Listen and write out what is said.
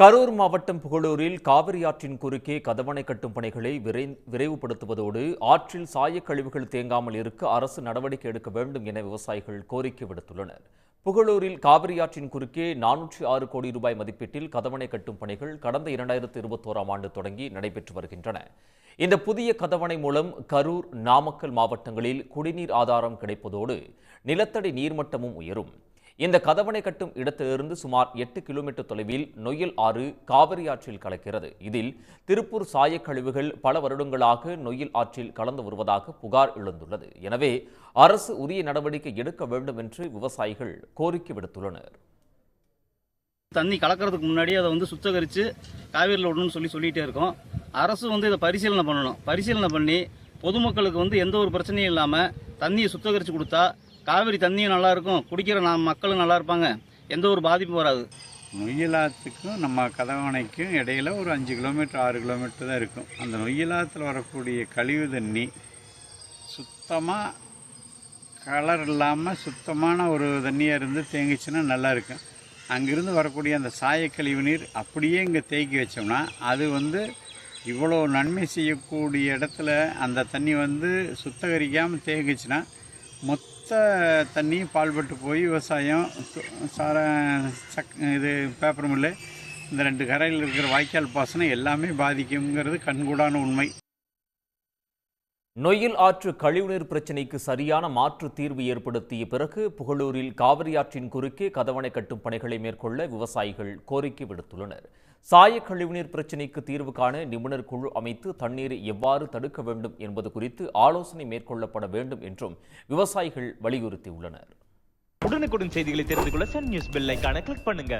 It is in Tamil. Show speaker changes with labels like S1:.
S1: கரூர் மாவட்டம் புகழூரில் காவிரி ஆற்றின் குறுக்கே கதவணை கட்டும் பணிகளை விரை- விரைவுபடுத்துவதோடு ஆற்றில் சாயக்கழிவுகள் தேங்காமல் இருக்க அரசு நடவடிக்கை எடுக்க வேண்டும் என விவசாயிகள் கோரிக்கை விடுத்துள்ளனர். புகழூரில் காவிரி ஆற்றின் குறுக்கே நானூற்றி ஆறு கோடி ரூபாய் மதிப்பீட்டில் கதவணை கட்டும் பணிகள் கடந்த இரண்டாயிரத்து இருபத்தோராம் ஆண்டு தொடங்கி நடைபெற்று வருகின்றன. இந்த புதிய கதவணை மூலம் கரூர் நாமக்கல் மாவட்டங்களில் குடிநீர் ஆதாரம் கிடைப்பதோடு நிலத்தடி நீர்மட்டமும் உயரும். இந்த கதவணை கட்டும் இடத்திலிருந்து சுமார் எட்டு கிலோமீட்டர் தொலைவில் நொய்யல் ஆறு காவிரி ஆற்றில் கலக்கிறது. இதில் திருப்பூர் சாயக்கழிவுகள் பல வருடங்களாக நொய்யல் ஆற்றில் கலந்து வருவதாக புகார் எழுந்துள்ளது. எனவே அரசு உரிய நடவடிக்கை எடுக்க வேண்டும் என்று விவசாயிகள் கோரிக்கை விடுத்துள்ளனர்.
S2: தண்ணி கலக்கிறதுக்கு முன்னாடி அதை வந்து சுத்தகரித்து காவேரியில் விடணும்னு சொல்லி சொல்லிகிட்டே இருக்கோம். அரசு வந்து இதை பரிசீலனை பண்ணணும். பரிசீலனை பண்ணி பொதுமக்களுக்கு வந்து எந்த ஒரு பிரச்சனையும் இல்லாமல் தண்ணியை சுத்தகரித்து கொடுத்தா காவேரி தண்ணியும் நல்லா இருக்கும் குடிக்கிற நாம் மக்களும் நல்லா இருப்பாங்க எந்த ஒரு பாதிப்பும் வராது.
S3: நொய்யலாத்துக்கும் நம்ம கதவணைக்கும் இடையில ஒரு அஞ்சு கிலோமீட்டர் ஆறு கிலோமீட்டர் தான் இருக்கும். அந்த நொய்யலாத்தில் வரக்கூடிய கழிவு தண்ணி சுத்தமாக கலர் இல்லாமல் சுத்தமான ஒரு தண்ணியாக இருந்து தேங்கிச்சுன்னா நல்லா இருக்கும் அங்கிருந்து வரக்கூடிய அந்த சாயக்கழிவு நீர் அப்படியே இங்கே தேக்கி வச்சோம்னா அது வந்து இவ்வளோ நன்மை செய்யக்கூடிய இடத்துல அந்த தண்ணி வந்து சுத்தகரிக்காமல் தேங்கிச்சுன்னா மொத்த தண்ணியும் பால்பட்டு போய் விவசாயம் சார சக் இது பேப்பர் மில்லு இந்த ரெண்டு கரையில் இருக்கிற வாய்க்கால் பாசனம் எல்லாமே பாதிக்குங்கிறது கண்கூடான உண்மை.
S1: நொயில் ஆற்று கழிவுநீர் பிரச்சினைக்கு சரியான மாற்று தீர்வு ஏற்படுத்திய பிறகு புகழூரில் காவிரி ஆற்றின் குறுக்கே கதவணை கட்டும் பணிகளை மேற்கொள்ள விவசாயிகள் கோரிக்கை விடுத்துள்ளனர். சாய கழிவுநீர் பிரச்சினைக்கு தீர்வு காண நிபுணர் குழு அமைத்து தண்ணீரை எவ்வாறு தடுக்க வேண்டும் என்பது குறித்து ஆலோசனை மேற்கொள்ளப்பட வேண்டும் என்றும் விவசாயிகள் வலியுறுத்தியுள்ளனர்.
S4: உடனுக்குடன் செய்திகளை தெரிந்து கொள்ள சன் நியூஸ் பெல் ஐகானை கிளிக் பண்ணுங்க.